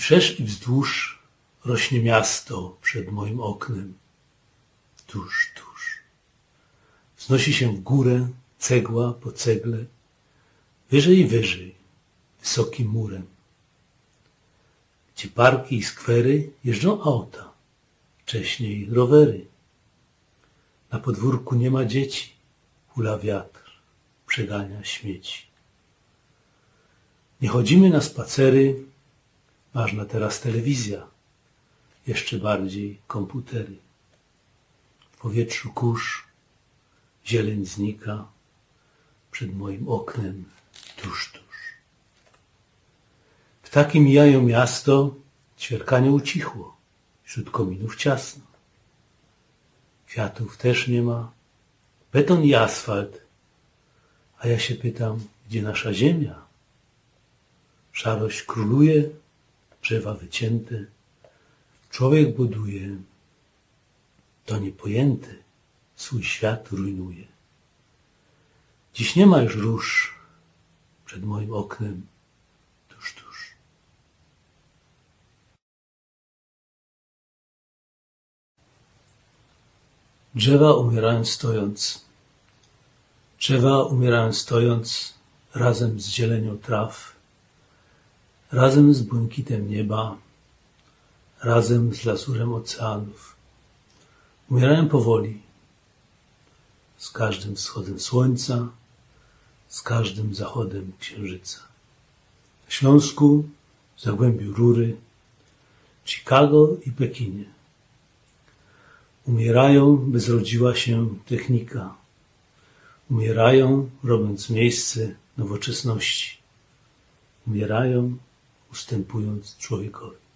Wszerz i wzdłuż rośnie miasto przed moim oknem. Tuż, tuż. Wznosi się w górę cegła po cegle, wyżej i wyżej, wysokim murem. Gdzie parki i skwery jeżdżą auta, wcześniej rowery. Na podwórku nie ma dzieci, hula wiatr, przegania śmieci. Nie chodzimy na spacery, ważna teraz telewizja, jeszcze bardziej komputery. W powietrzu kurz, zieleń znika, przed moim oknem tuż, tuż. Ptaki mijają miasto, ćwierkanie ucichło, wśród kominów ciasno. Kwiatów też nie ma, beton i asfalt, a ja się pytam, gdzie nasza ziemia? Szarość króluje, drzewa wycięte, człowiek buduje, to niepojęty swój świat rujnuje. Dziś nie ma już róż przed moim oknem, tuż, tuż. Drzewa umierają stojąc. Drzewa umierają stojąc razem z zielenią traw, razem z błękitem nieba, razem z lazurem oceanów. Umierają powoli, z każdym wschodem słońca, z każdym zachodem księżyca. Na Śląsku, w Zagłębiu Rury, Chicago i Pekinie. Umierają, by zrodziła się technika. Umierają, robiąc miejsce nowoczesności. Umierają, ustępując człowiekowi.